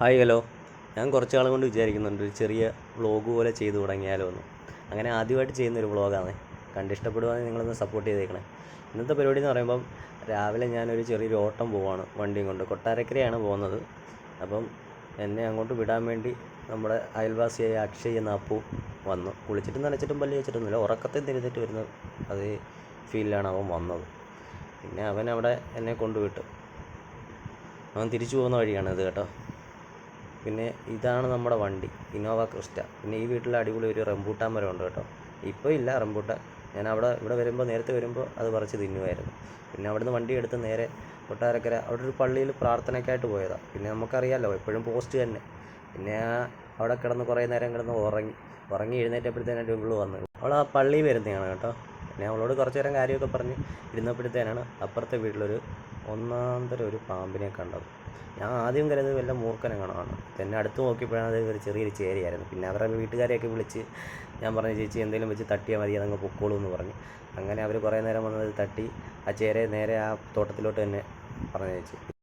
Hi hello. ഞാൻ കുറച്ച് നാൾ കൊണ്ട് വിചാരിക്കുന്നുണ്ട് ഒരു ചെറിയ വ്ളോഗ് പോലെ ചെയ്തു തുടങ്ങിയാലോ എന്ന്. അങ്ങനെ ആദ്യമായിട്ട് ചെയ്യുന്ന ഒരു വ്ളോഗാണ് കണ്ടിഷ്ടപ്പെടുവാണെങ്കിൽ നിങ്ങളൊന്ന് സപ്പോർട്ട് ചെയ്തേക്കണേ. ഇന്നത്തെ പരിപാടി എന്ന് പറയുമ്പം രാവിലെ ഞാനൊരു ചെറിയൊരു ഓട്ടം പോവാണ് വണ്ടിയും കൊണ്ട്. കൊട്ടാരക്കരയാണ് പോകുന്നത്. അപ്പം എന്നെ അങ്ങോട്ട് വിടാൻ വേണ്ടി നമ്മുടെ അയൽവാസിയായ അക്ഷയ് എന്ന അപ്പു വന്നു. കുളിച്ചിട്ടും നനച്ചിട്ടും പല്ല് വെച്ചിട്ടൊന്നുമില്ല ഉറക്കത്തെ തിരുന്നിട്ട് വരുന്ന അതേ ഫീലിലാണ് അവൻ വന്നത്. പിന്നെ അവൻ അവിടെ എന്നെ കൊണ്ടുവിട്ടു. അവൻ തിരിച്ചു പോകുന്ന വഴിയാണ് ഇത് കേട്ടോ. പിന്നെ ഇതാണ് നമ്മുടെ വണ്ടി ഇന്നോവ ക്രിസ്റ്റ പിന്നെ ഈ വീട്ടിൽ അടിപൊളി ഒരു റംബൂട്ടാൻ മരം ഉണ്ട് കേട്ടോ. ഇപ്പോൾ ഇല്ല റംബൂട്ടാൻ. ഞാൻ അവിടെ ഇവിടെ വരുമ്പോൾ നേരത്തെ വരുമ്പോൾ അത് പറിച്ച് തിന്നുമായിരുന്നു പിന്നെ അവിടുന്ന് വണ്ടി എടുത്ത് നേരെ കൊട്ടാരക്കര അവിടെ ഒരു പള്ളിയിൽ പ്രാർത്ഥനയ്ക്കായിട്ട് പോയതാണ് പിന്നെ നമുക്കറിയാമല്ലോ എപ്പോഴും പോസ്റ്റ് തന്നെ. പിന്നെ അവിടെ കിടന്ന് കുറേ നേരം കിടന്ന് ഉറങ്ങി ഉറങ്ങി എഴുന്നേറ്റപ്പോഴത്തേനായിട്ട് ഇവൾ വന്നു. അവൾ ആ പള്ളിയിൽ വരുന്നതാണ് കേട്ടോ. പിന്നെ അവളോട് കുറച്ച് നേരം കാര്യമൊക്കെ പറഞ്ഞ് ഇരുന്നപ്പോഴത്തേനാണ് അപ്പുറത്തെ വീട്ടിലൊരു ഒന്നാന്തരം ഒരു പാമ്പിനെ കണ്ടത്. ഞാൻ ആദ്യം കരുതുന്നത് വല്ല മൂർഖനെങ്ങാണമാണ് എന്നെ അടുത്ത് നോക്കിയപ്പോഴാണ് അത് ഒരു ചെറിയൊരു ചേരിയായിരുന്നു. പിന്നെ അവരുടെ വീട്ടുകാരെയൊക്കെ വിളിച്ച് ഞാൻ പറഞ്ഞു ചേച്ചി എന്തെങ്കിലും വെച്ച് തട്ടിയാൽ മതി അതങ്ങ് പൊക്കോളൂ എന്ന് പറഞ്ഞു. അങ്ങനെ അവർ കുറേ നേരം വന്നത് തട്ടി ആ ചേരയെ നേരെ ആ തോട്ടത്തിലോട്ട് തന്നെ പറഞ്ഞു ചേച്ചി.